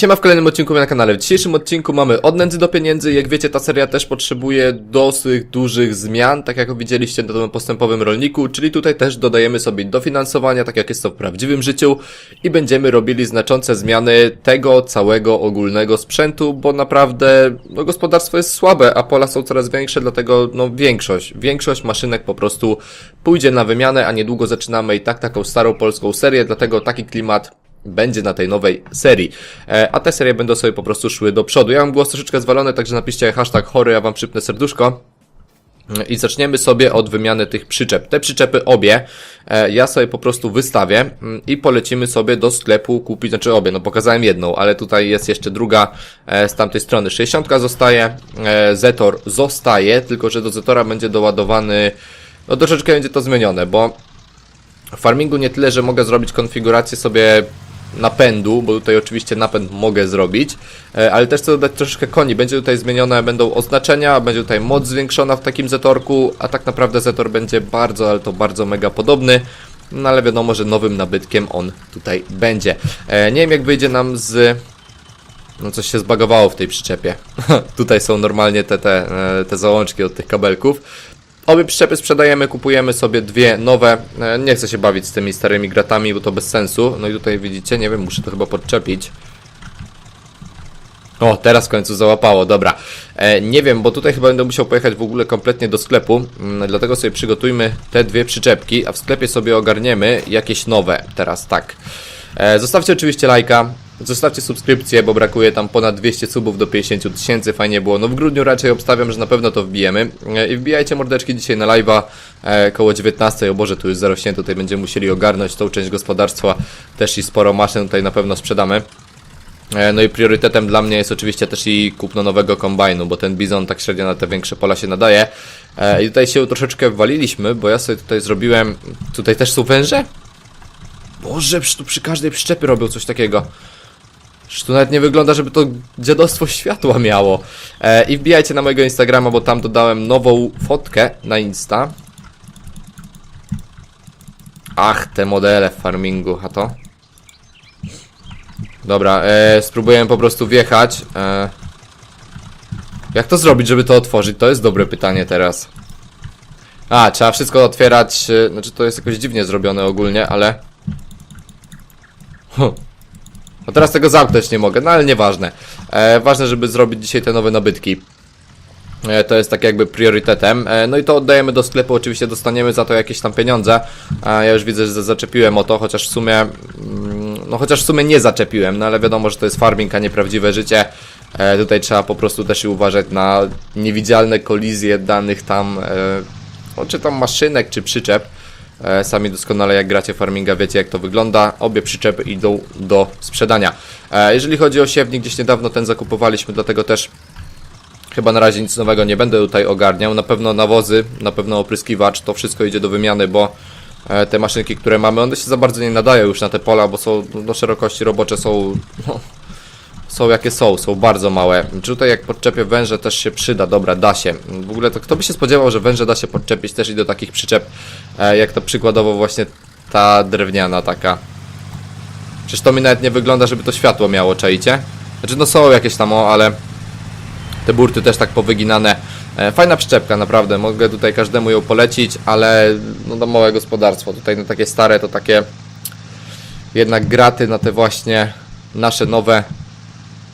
Siema w kolejnym odcinku na kanale. W dzisiejszym odcinku mamy od nędzy do pieniędzy. Jak wiecie, ta seria też potrzebuje dosyć dużych zmian, tak jak widzieliście na tym postępowym rolniku, czyli tutaj też dodajemy sobie dofinansowania, tak jak jest to w prawdziwym życiu i będziemy robili znaczące zmiany tego całego ogólnego sprzętu, bo naprawdę no, gospodarstwo jest słabe, a pola są coraz większe, dlatego no większość, większość maszynek po prostu pójdzie na wymianę, a niedługo zaczynamy i tak taką starą polską serię, dlatego taki klimat będzie na tej nowej serii. E, a te serie będą sobie po prostu szły do przodu. Ja mam głos troszeczkę zwalony, także napiszcie hashtag chory, ja wam przypnę serduszko. E, I zaczniemy sobie od wymiany tych przyczep. Te przyczepy obie e, ja sobie po prostu wystawię mm, i polecimy sobie do sklepu kupić, znaczy obie, no pokazałem jedną, ale tutaj jest jeszcze druga e, z tamtej strony. 60 zostaje, Zetor zostaje, tylko że do Zetora będzie doładowany, no troszeczkę będzie to zmienione, bo w farmingu nie tyle, że mogę zrobić konfigurację sobie napędu, bo tutaj oczywiście napęd mogę zrobić, e, ale też chcę dodać troszeczkę koni. Będzie tutaj zmienione, będą oznaczenia, będzie tutaj moc zwiększona w takim zetorku, a tak naprawdę zetor będzie bardzo, ale to bardzo mega podobny. No ale wiadomo, że nowym nabytkiem on tutaj będzie. E, nie wiem jak wyjdzie nam z... No coś się zbagowało w tej przyczepie. tutaj są normalnie te, te, e, te załączki od tych kabelków. Obie przyczepy sprzedajemy, kupujemy sobie dwie nowe. E, Nie chcę się bawić z tymi starymi gratami, bo to bez sensu. No i tutaj widzicie, nie wiem, muszę to chyba podczepić. O, teraz w końcu załapało, dobra. E, nie wiem, bo tutaj chyba będę musiał pojechać w ogóle kompletnie do sklepu, mm, dlatego sobie przygotujmy te dwie przyczepki, a w sklepie sobie ogarniemy jakieś nowe teraz, tak. E, zostawcie oczywiście lajka, zostawcie subskrypcję, bo brakuje tam ponad 200 subów do 50 tysięcy, fajnie było. No w grudniu raczej obstawiam, że na pewno to wbijemy. E, I wbijajcie mordeczki dzisiaj na live'a e, koło 19, o Boże, tu już 07, tutaj będziemy musieli ogarnąć tą część gospodarstwa, też i sporo maszyn tutaj na pewno sprzedamy. E, No i priorytetem dla mnie jest oczywiście też i kupno nowego kombajnu, bo ten bizon tak średnio na te większe pola się nadaje. E, I tutaj się troszeczkę waliliśmy, bo ja sobie tutaj zrobiłem... Tutaj też są węże? Boże, tu przy każdej przyczepie robią coś takiego. Przecież tu nawet nie wygląda, żeby to dziadostwo światła miało. E, I wbijajcie na mojego Instagrama, bo tam dodałem nową fotkę na Insta. Ach, te modele w farmingu, a to? Dobra, e, spróbuję po prostu wjechać. E, jak to zrobić, żeby to otworzyć? To jest dobre pytanie teraz. A, trzeba wszystko otwierać. E, znaczy, to jest jakoś dziwnie zrobione ogólnie, ale. Huh. No teraz tego zamknąć nie mogę, no ale nieważne. E, ważne, żeby zrobić dzisiaj te nowe nabytki. E, To jest tak jakby priorytetem. E, No i to oddajemy do sklepu, oczywiście dostaniemy za to jakieś tam pieniądze. A Ja już widzę, że zaczepiłem o to, chociaż w sumie. mm, No chociaż w sumie nie zaczepiłem, no ale wiadomo, że to jest farming, a nie prawdziwe życie. E, Tutaj trzeba po prostu też uważać na niewidzialne kolizje danych tam, e, no, czy tam maszynek, czy przyczep. E, Sami doskonale jak gracie farminga wiecie jak to wygląda. Obie przyczepy idą do sprzedania. E, Jeżeli chodzi o siewnik, gdzieś niedawno ten zakupowaliśmy, dlatego też Chyba na razie nic nowego nie będę tutaj ogarniał. Na pewno nawozy, na pewno opryskiwacz, to wszystko idzie do wymiany, bo e, te maszynki, które mamy, one się za bardzo nie nadają już na te pola, bo są, no szerokości robocze są, no, są jakie są, są bardzo małe. Czy tutaj jak podczepię węże też się przyda, dobra, da się. W ogóle to kto by się spodziewał, że węże da się podczepić też i do takich przyczep, e, jak to przykładowo właśnie ta drewniana taka. Przecież to mi nawet nie wygląda, żeby to światło miało, czaicie? Znaczy no są jakieś tam, o, ale te burty też tak powyginane. E, Fajna przyczepka, naprawdę. Mogę tutaj każdemu ją polecić, ale no to małe gospodarstwo. Tutaj na takie stare to takie jednak graty na te właśnie nasze nowe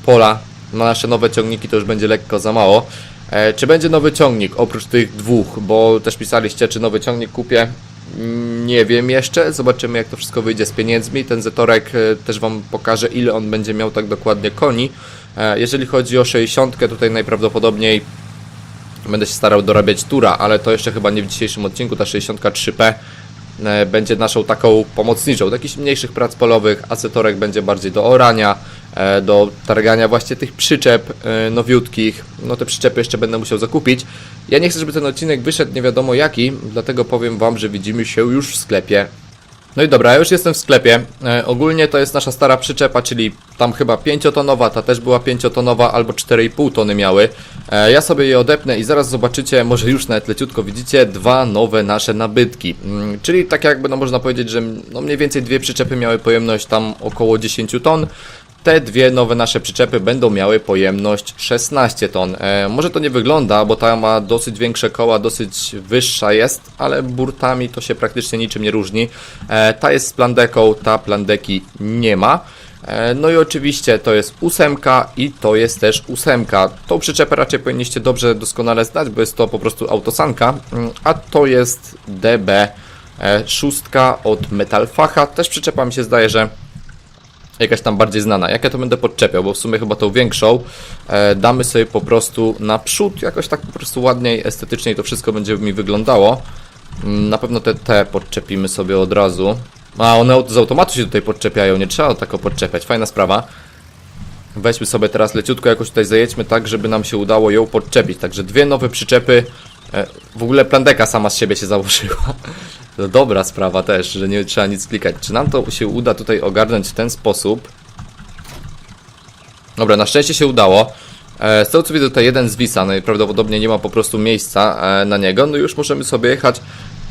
pola, na nasze nowe ciągniki to już będzie lekko za mało. E, czy będzie nowy ciągnik oprócz tych dwóch? Bo też pisaliście, czy nowy ciągnik kupię. Mm, Nie wiem jeszcze, zobaczymy jak to wszystko wyjdzie z pieniędzmi. Ten zetorek e, też Wam pokaże ile on będzie miał tak dokładnie koni. E, Jeżeli chodzi o 60, tutaj najprawdopodobniej będę się starał dorabiać tura, ale to jeszcze chyba nie w dzisiejszym odcinku. Ta 63P e, będzie naszą taką pomocniczą, do jakichś mniejszych prac polowych, a zetorek będzie bardziej do orania, do targania właśnie tych przyczep e, nowiutkich. No te przyczepy jeszcze będę musiał zakupić. Ja nie chcę, żeby ten odcinek wyszedł nie wiadomo jaki, dlatego powiem Wam, że widzimy się już w sklepie no i dobra, ja już jestem w sklepie. E, ogólnie to jest nasza stara przyczepa, czyli tam chyba 5-tonowa, ta też była 5-tonowa albo 4,5 tony miały. E, ja sobie je odepnę i zaraz zobaczycie, może już nawet leciutko widzicie, dwa nowe nasze nabytki. Mm, czyli tak jakby, no można powiedzieć, że no mniej więcej dwie przyczepy miały pojemność tam około 10 ton. Te dwie nowe nasze przyczepy będą miały pojemność 16 ton. E, może to nie wygląda, bo ta ma dosyć większe koła, dosyć wyższa jest, ale burtami to się praktycznie niczym nie różni. E, ta jest z plandeką, ta plandeki nie ma. E, No i oczywiście to jest ósemka i to jest też ósemka. Tą przyczepę raczej powinniście dobrze doskonale znać, bo jest to po prostu autosanka, mm, a to jest DB e, szóstka od Metalfacha. Też przyczepa mi się zdaje, że jakaś tam bardziej znana. Jak ja to będę podczepiał, bo w sumie chyba tą większą e, damy sobie po prostu na przód, jakoś tak po prostu ładniej, estetycznie to wszystko będzie mi wyglądało. Mm, Na pewno te, te podczepimy sobie od razu. A one z automatu się tutaj podczepiają, nie trzeba tak podczepiać, fajna sprawa. Weźmy sobie teraz leciutko jakoś tutaj zajedźmy tak, żeby nam się udało ją podczepić. Także dwie nowe przyczepy. E, w ogóle plandeka sama z siebie się założyła. To dobra sprawa też, że nie trzeba nic klikać. Czy nam to się uda tutaj ogarnąć w ten sposób? Dobra, na szczęście się udało. E, z tego co widzę tutaj jeden zwisa, no i prawdopodobnie nie ma po prostu miejsca e, na niego. No już możemy sobie jechać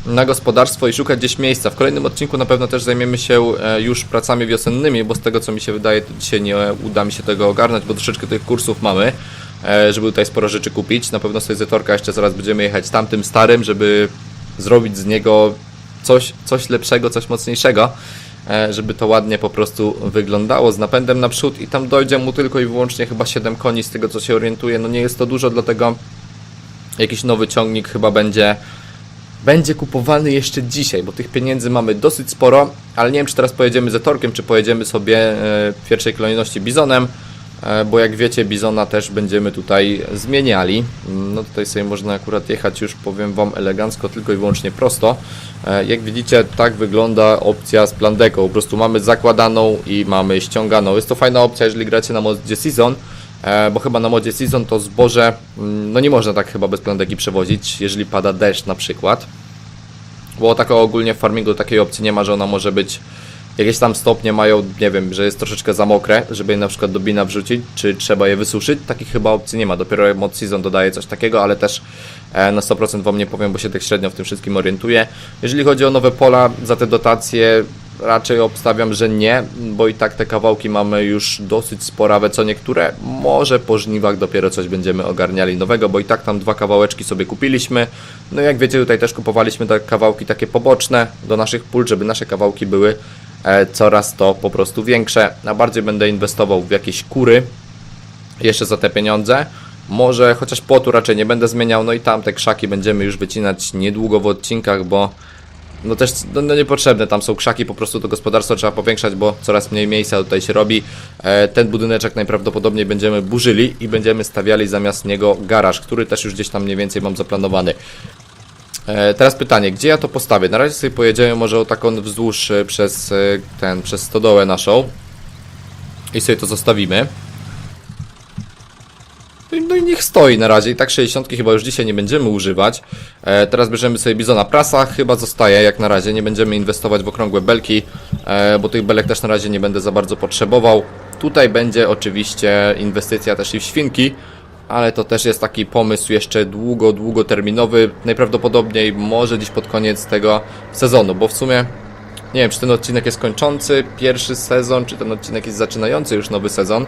na gospodarstwo i szukać gdzieś miejsca. W kolejnym odcinku na pewno też zajmiemy się e, już pracami wiosennymi, bo z tego co mi się wydaje, to dzisiaj nie uda mi się tego ogarnąć, bo troszeczkę tych kursów mamy, e, żeby tutaj sporo rzeczy kupić. Na pewno sobie Zetorka jeszcze zaraz będziemy jechać tamtym starym, żeby zrobić z niego coś, coś lepszego, coś mocniejszego, e, żeby to ładnie po prostu wyglądało z napędem naprzód i tam dojdzie mu tylko i wyłącznie chyba 7 koni z tego co się orientuję. No nie jest to dużo, dlatego jakiś nowy ciągnik chyba będzie będzie kupowany jeszcze dzisiaj, bo tych pieniędzy mamy dosyć sporo, ale nie wiem, czy teraz pojedziemy Zetorkiem, czy pojedziemy sobie e, w pierwszej kolejności Bizonem, bo jak wiecie, Bizona też będziemy tutaj zmieniali. Mm, No tutaj sobie można akurat jechać już, powiem Wam, elegancko, tylko i wyłącznie prosto. E, Jak widzicie, tak wygląda opcja z plandeką, po prostu mamy zakładaną i mamy ściąganą. Jest to fajna opcja, jeżeli gracie na modzie Season, E, bo chyba na modzie Season to zboże, mm, no nie można tak chyba bez plandeki przewozić, jeżeli pada deszcz na przykład. Bo tak ogólnie w farmingu takiej opcji nie ma, że ona może być jakieś tam stopnie mają, nie wiem, że jest troszeczkę za mokre, żeby je na przykład do bina wrzucić, czy trzeba je wysuszyć. Takich chyba opcji nie ma. Dopiero mod season dodaje coś takiego, ale też e, na 100% wam nie powiem, bo się tak średnio w tym wszystkim orientuję. Jeżeli chodzi o nowe pola za te dotacje, raczej obstawiam, że nie, bo i tak te kawałki mamy już dosyć sporawe, co niektóre. Może po żniwach dopiero coś będziemy ogarniali nowego, bo i tak tam dwa kawałeczki sobie kupiliśmy. No jak wiecie, tutaj też kupowaliśmy te kawałki takie poboczne do naszych pól, żeby nasze kawałki były coraz to po prostu większe. A bardziej będę inwestował w jakieś kury jeszcze za te pieniądze. Może chociaż płotu raczej nie będę zmieniał, no i tam te krzaki będziemy już wycinać niedługo w odcinkach, bo no też no, no niepotrzebne, tam są krzaki, po prostu to gospodarstwo trzeba powiększać, bo coraz mniej miejsca tutaj się robi. E, ten budyneczek najprawdopodobniej będziemy burzyli i będziemy stawiali zamiast niego garaż, który też już gdzieś tam mniej więcej mam zaplanowany. E, teraz pytanie, gdzie ja to postawię? Na razie sobie pojedziemy może o taką wzdłuż e, przez e, ten, przez stodołę naszą i sobie to zostawimy. No i- No niech stoi na razie. I tak 60 chyba już dzisiaj nie będziemy używać. E, teraz bierzemy sobie bizona prasa. Chyba zostaje jak na razie. Nie będziemy inwestować w okrągłe belki, e, bo tych belek też na razie nie będę za bardzo potrzebował. Tutaj będzie oczywiście inwestycja też i w świnki, ale to też jest taki pomysł jeszcze długo, długoterminowy. Najprawdopodobniej może dziś pod koniec tego sezonu, bo w sumie nie wiem, czy ten odcinek jest kończący pierwszy sezon, czy ten odcinek jest zaczynający już nowy sezon.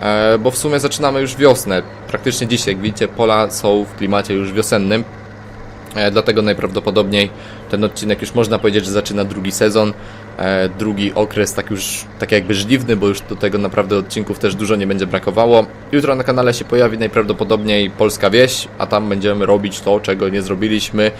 E, bo w sumie zaczynamy już wiosnę. Praktycznie dzisiaj, jak widzicie, pola są w klimacie już wiosennym. E, dlatego najprawdopodobniej ten odcinek już można powiedzieć, że zaczyna drugi sezon. E, drugi okres tak już, tak jakby żliwny, bo już do tego naprawdę odcinków też dużo nie będzie brakowało. Jutro na kanale się pojawi najprawdopodobniej Polska Wieś, a tam będziemy robić to, czego nie zrobiliśmy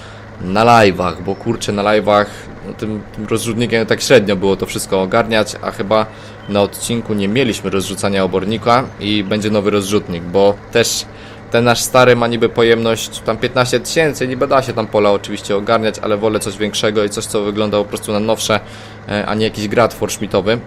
na live'ach, bo kurczę, na live'ach no, tym, tym rozrzutnikiem tak średnio było to wszystko ogarniać, a chyba na odcinku nie mieliśmy rozrzucania obornika i będzie nowy rozrzutnik, bo też ten nasz stary ma niby pojemność tam 15 tysięcy, niby da się tam pola oczywiście ogarniać, ale wolę coś większego i coś, co wygląda po prostu na nowsze, e, a nie jakiś grat forszmitowy.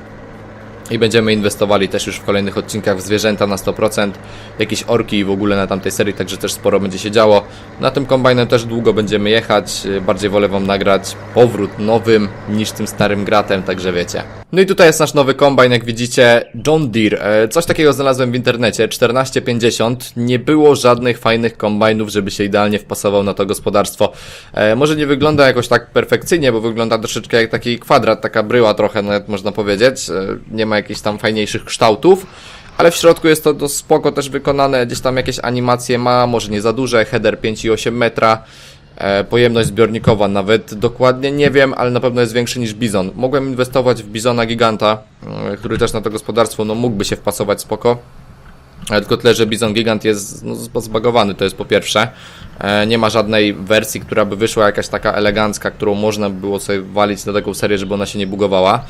I będziemy inwestowali też już w kolejnych odcinkach w zwierzęta na 100%, jakieś orki i w ogóle na tamtej serii, także też sporo będzie się działo. Na tym kombajnem też długo będziemy jechać, bardziej wolę Wam nagrać powrót nowym niż tym starym gratem, także wiecie. No i tutaj jest nasz nowy kombajn, jak widzicie, John Deere. E, Coś takiego znalazłem w internecie, 1450. Nie było żadnych fajnych kombajnów, żeby się idealnie wpasował na to gospodarstwo. E, Może nie wygląda jakoś tak perfekcyjnie, bo wygląda troszeczkę jak taki kwadrat, taka bryła trochę, nawet można powiedzieć. E, Nie ma ma jakichś tam fajniejszych kształtów. Ale w środku jest to spoko też wykonane, gdzieś tam jakieś animacje ma, może nie za duże, header 5,8 metra. E, pojemność zbiornikowa nawet dokładnie nie wiem, ale na pewno jest większy niż Bizon. Mogłem inwestować w Bizona Giganta, e, który też na to gospodarstwo no, mógłby się wpasować spoko. Ale tylko tyle, że Bizon Gigant jest no, zbagowany, to jest po pierwsze. E, nie ma żadnej wersji, która by wyszła jakaś taka elegancka, którą można by było sobie walić na taką serię, żeby ona się nie bugowała.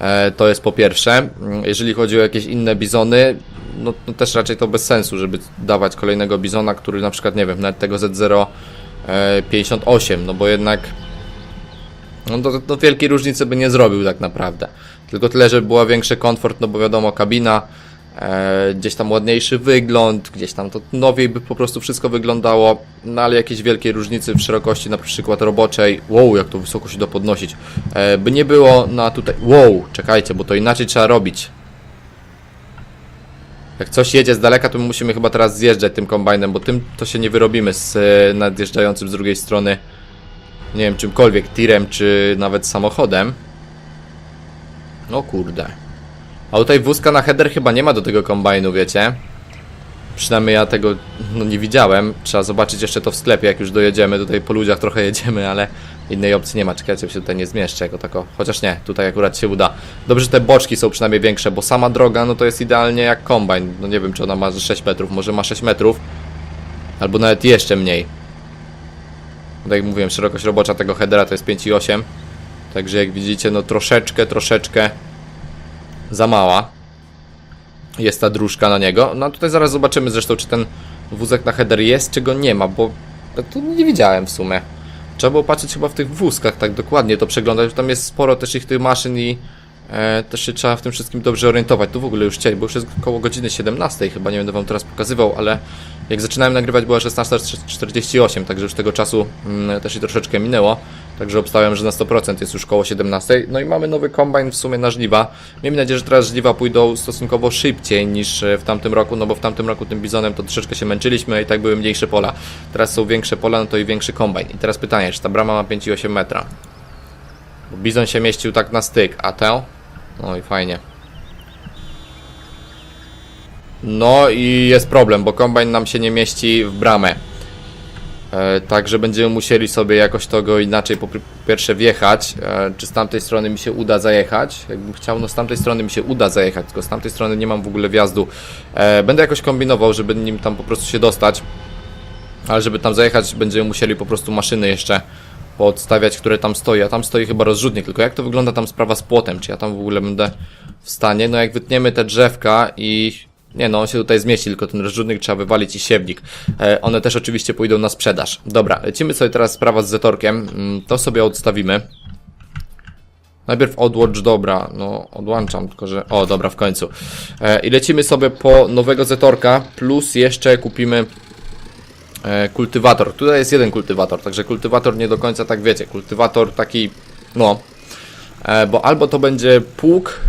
E, to jest po pierwsze. Mm, Jeżeli chodzi o jakieś inne bizony, no, no też raczej to bez sensu, żeby dawać kolejnego bizona, który na przykład, nie wiem, nawet tego Z0 e, 58, no bo jednak no to, to wielkiej różnicy by nie zrobił tak naprawdę. Tylko tyle, żeby była większy komfort, no bo wiadomo, kabina, gdzieś tam ładniejszy wygląd, gdzieś tam to nowiej by po prostu wszystko wyglądało, no ale jakiejś wielkiej różnicy w szerokości na przykład roboczej, wow, jak to wysoko się da podnosić, e, by nie było na tutaj, wow, czekajcie, bo to inaczej trzeba robić. Jak coś jedzie z daleka, to my musimy chyba teraz zjeżdżać tym kombajnem, bo tym to się nie wyrobimy z e, nadjeżdżającym z drugiej strony nie wiem, czymkolwiek, tirem czy nawet samochodem. No kurde. A tutaj wózka na header chyba nie ma do tego kombajnu, wiecie? Przynajmniej ja tego no, nie widziałem. Trzeba zobaczyć jeszcze to w sklepie, jak już dojedziemy. Tutaj po ludziach trochę jedziemy, ale innej opcji nie ma. Czekajcie, się tutaj nie zmieszczę jako tako. Chociaż nie, tutaj akurat się uda. Dobrze, że te boczki są przynajmniej większe, bo sama droga, no to jest idealnie jak kombajn. No nie wiem, czy ona ma 6 metrów, może ma 6 metrów. Albo nawet jeszcze mniej. Tak jak mówiłem, szerokość robocza tego headera to jest 5,8. Także jak widzicie, no troszeczkę, troszeczkę za mała jest ta dróżka na niego. No tutaj zaraz zobaczymy zresztą, czy ten wózek na header jest, czy go nie ma, bo ja tu nie widziałem w sumie. Trzeba było patrzeć chyba w tych wózkach, tak dokładnie to przeglądać, tam jest sporo też ich tych maszyn i e, też się trzeba w tym wszystkim dobrze orientować. Tu w ogóle już cień, bo już jest około godziny 17, chyba nie będę wam teraz pokazywał, ale jak zaczynałem nagrywać była 16.48, także już tego czasu mm, też i troszeczkę minęło. Także obstawiam, że na 100% jest już koło 17. No i mamy nowy kombajn w sumie na żniwa. Miejmy nadzieję, że teraz żniwa pójdą stosunkowo szybciej niż e, w tamtym roku, no bo w tamtym roku tym bizonem to troszeczkę się męczyliśmy i tak były mniejsze pola. Teraz są większe pola, no to i większy kombajn. I teraz pytanie, czy ta brama ma 5,8 metra? Bo bizon się mieścił tak na styk, a tę? No i fajnie. No i jest problem, bo kombajn nam się nie mieści w bramę. E, także będziemy musieli sobie jakoś to go inaczej po pierwsze wjechać. E, czy z tamtej strony mi się uda zajechać? Jakbym chciał, no z tamtej strony mi się uda zajechać, tylko z tamtej strony nie mam w ogóle wjazdu. E, będę jakoś kombinował, żeby nim tam po prostu się dostać. Ale żeby tam zajechać, będziemy musieli po prostu maszyny jeszcze podstawiać, które tam stoi. A tam stoi chyba rozrzutnik. Tylko jak to wygląda tam sprawa z płotem? Czy ja tam w ogóle będę w stanie? No jak wytniemy te drzewka i nie no, on się tutaj zmieści, tylko ten rozrzutnik trzeba wywalić i siewnik. E, one też oczywiście pójdą na sprzedaż. Dobra, lecimy sobie teraz sprawa z zetorkiem. Mm, To sobie odstawimy. Najpierw odłącz, dobra, no odłączam, tylko że... O, dobra, w końcu. E, I lecimy sobie po nowego zetorka, plus jeszcze kupimy e, kultywator. Tutaj jest jeden kultywator, także kultywator nie do końca tak wiecie. Kultywator taki, no, bo albo to będzie pług,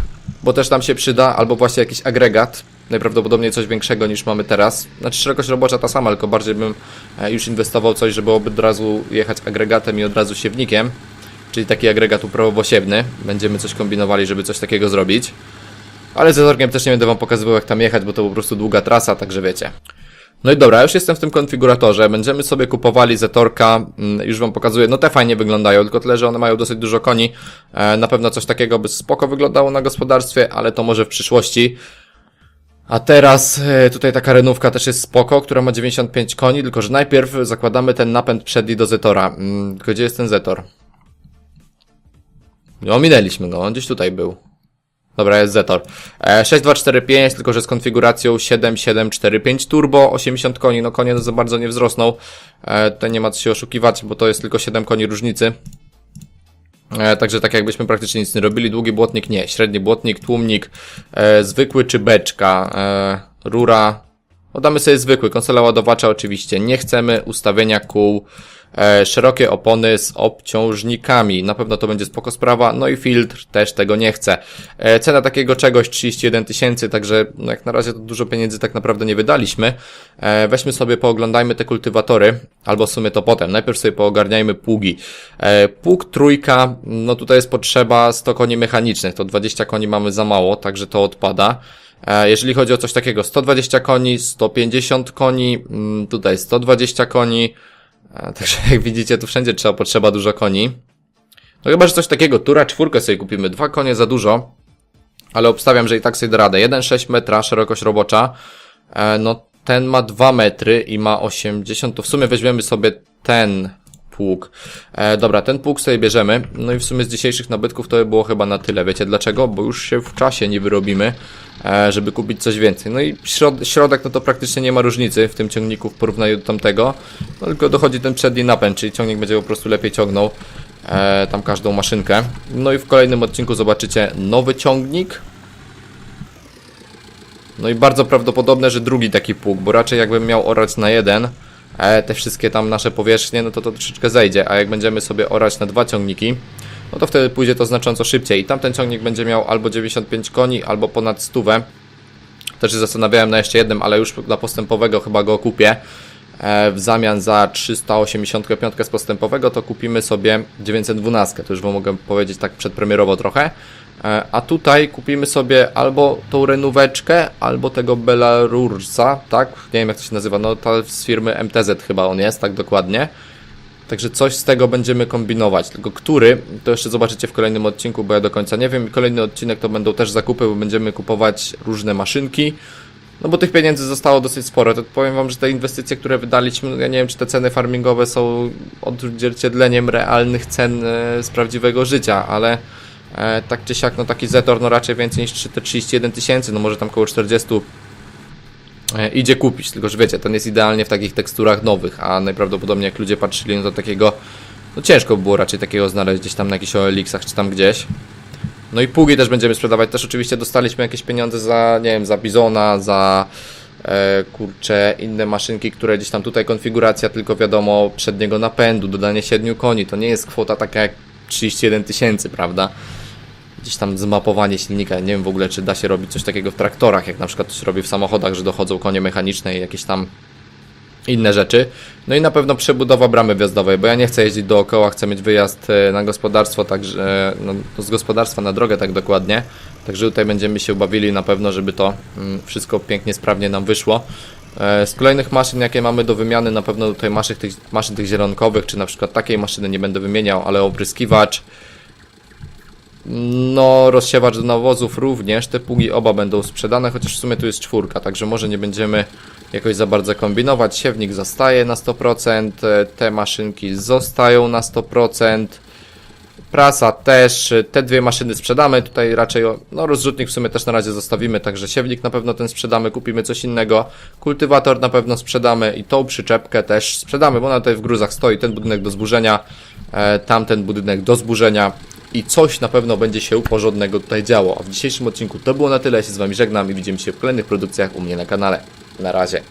bo też tam się przyda, albo właśnie jakiś agregat. Najprawdopodobniej coś większego niż mamy teraz. Znaczy szerokość robocza ta sama, tylko bardziej bym e, już inwestował coś, żeby od razu jechać agregatem i od razu siewnikiem. Czyli taki agregat uprawowo-siewny. Będziemy coś kombinowali, żeby coś takiego zrobić. Ale z zetorkiem też nie będę wam pokazywał jak tam jechać, bo to po prostu długa trasa, także wiecie. No i dobra, już jestem w tym konfiguratorze. Będziemy sobie kupowali Zetorka. Mm, Już wam pokazuję. No te fajnie wyglądają, tylko tyle, że one mają dosyć dużo koni. E, Na pewno coś takiego by spoko wyglądało na gospodarstwie, ale to może w przyszłości. A teraz e, tutaj taka renówka też jest spoko, która ma 95 koni, tylko że najpierw zakładamy ten napęd przedni do Zetora. Mm, gdzie jest ten Zetor? No, minęliśmy go, on gdzieś tutaj był. Dobra, jest Zetor. E, 6245, tylko że z konfiguracją 7745 turbo, 80 koni, no konie za bardzo nie wzrosną. E, tutaj nie ma co się oszukiwać, bo to jest tylko 7 koni różnicy. E, także tak jakbyśmy praktycznie nic nie robili. Długi błotnik nie, średni błotnik, tłumnik, e, zwykły czy beczka, e, rura. No damy sobie zwykły, konsola ładowacza oczywiście nie chcemy, ustawienia kół, szerokie opony z obciążnikami. Na pewno to będzie spoko sprawa, no i filtr też tego nie chce. E, cena takiego czegoś 31 tysięcy, także no jak na razie to dużo pieniędzy tak naprawdę nie wydaliśmy. E, weźmy sobie, pooglądajmy te kultywatory, albo w sumie to potem. Najpierw sobie poogarniajmy pługi. E, pług trójka, no tutaj jest potrzeba 100 koni mechanicznych, to 20 koni mamy za mało, także to odpada. E, Jeżeli chodzi o coś takiego, 120 koni, 150 koni, mm, tutaj 120 koni, E, także jak widzicie, tu wszędzie trzeba, potrzeba dużo koni. No chyba, że coś takiego, tura czwórkę sobie kupimy, dwa konie za dużo, ale obstawiam, że i tak sobie da radę. 1,6 metra, szerokość robocza, e, no ten ma 2 metry i ma 80, to w sumie weźmiemy sobie ten pług. E, dobra, ten pług sobie bierzemy, no i w sumie z dzisiejszych nabytków to by było chyba na tyle, wiecie dlaczego? Bo już się w czasie nie wyrobimy, e, żeby kupić coś więcej. No i środ środek, no to praktycznie nie ma różnicy w tym ciągniku w porównaniu do tamtego, no tylko dochodzi ten przedni napęd, czyli ciągnik będzie po prostu lepiej ciągnął e, tam każdą maszynkę. No i w kolejnym odcinku zobaczycie nowy ciągnik, no i bardzo prawdopodobne, że drugi taki pług, bo raczej jakbym miał orać na jeden, te wszystkie tam nasze powierzchnie, no to to troszeczkę zejdzie, a jak będziemy sobie orać na dwa ciągniki, no to wtedy pójdzie to znacząco szybciej. I tamten ciągnik będzie miał albo 95 koni, albo ponad 100. Też się zastanawiałem na jeszcze jednym, ale już dla postępowego chyba go kupię. E, w zamian za 385 z postępowego to kupimy sobie 912. To już wam mogę powiedzieć tak przedpremierowo trochę. E, A tutaj kupimy sobie albo tą renóweczkę, albo tego Belarusza, tak? Nie wiem jak to się nazywa, no to z firmy MTZ chyba on jest, tak dokładnie. Także coś z tego będziemy kombinować. Tylko który, to jeszcze zobaczycie w kolejnym odcinku, bo ja do końca nie wiem. Kolejny odcinek to będą też zakupy, bo będziemy kupować różne maszynki. No bo tych pieniędzy zostało dosyć sporo. To powiem wam, że te inwestycje, które wydaliśmy, no ja nie wiem, czy te ceny farmingowe są odzwierciedleniem realnych cen e, z prawdziwego życia, ale tak czy siak, no taki Zetor, no raczej więcej niż 3 te 31 tysięcy, no może tam około 40 e, idzie kupić, tylko że wiecie, ten jest idealnie w takich teksturach nowych, a najprawdopodobniej jak ludzie patrzyli, no to takiego, no ciężko było raczej takiego znaleźć gdzieś tam na jakichś OLX-ach czy tam gdzieś. No i pługi też będziemy sprzedawać, też oczywiście dostaliśmy jakieś pieniądze za, nie wiem, za Bizona, za e, kurcze inne maszynki, które gdzieś tam tutaj konfiguracja, tylko wiadomo, przedniego napędu, dodanie 7 koni, to nie jest kwota taka jak 31 tysięcy, prawda? Gdzieś tam zmapowanie silnika. Nie wiem w ogóle, czy da się robić coś takiego w traktorach, jak na przykład się robi w samochodach, że dochodzą konie mechaniczne i jakieś tam inne rzeczy. No i na pewno przebudowa bramy wjazdowej, bo ja nie chcę jeździć dookoła, chcę mieć wyjazd e, na gospodarstwo, także no, z gospodarstwa na drogę tak dokładnie. Także tutaj będziemy się bawili na pewno, żeby to mm, wszystko pięknie, sprawnie nam wyszło. E, Z kolejnych maszyn, jakie mamy do wymiany, na pewno tutaj maszyn tych, maszyn tych zielonkowych, czy na przykład takiej maszyny nie będę wymieniał, ale opryskiwacz, no, rozsiewacz do nawozów również. Te pługi oba będą sprzedane, chociaż w sumie tu jest czwórka, także może nie będziemy jakoś za bardzo kombinować. Siewnik zostaje na 100%, e, te maszynki zostają na 100%. Prasa też, e, te dwie maszyny sprzedamy, tutaj raczej, no rozrzutnik w sumie też na razie zostawimy, także siewnik na pewno ten sprzedamy, kupimy coś innego, kultywator na pewno sprzedamy i tą przyczepkę też sprzedamy, bo ona tutaj w gruzach stoi, ten budynek do zburzenia, e, tamten budynek do zburzenia i coś na pewno będzie się porządnego tutaj działo. A w dzisiejszym odcinku to było na tyle, ja się z Wami żegnam i widzimy się w kolejnych produkcjach u mnie na kanale. Na razie.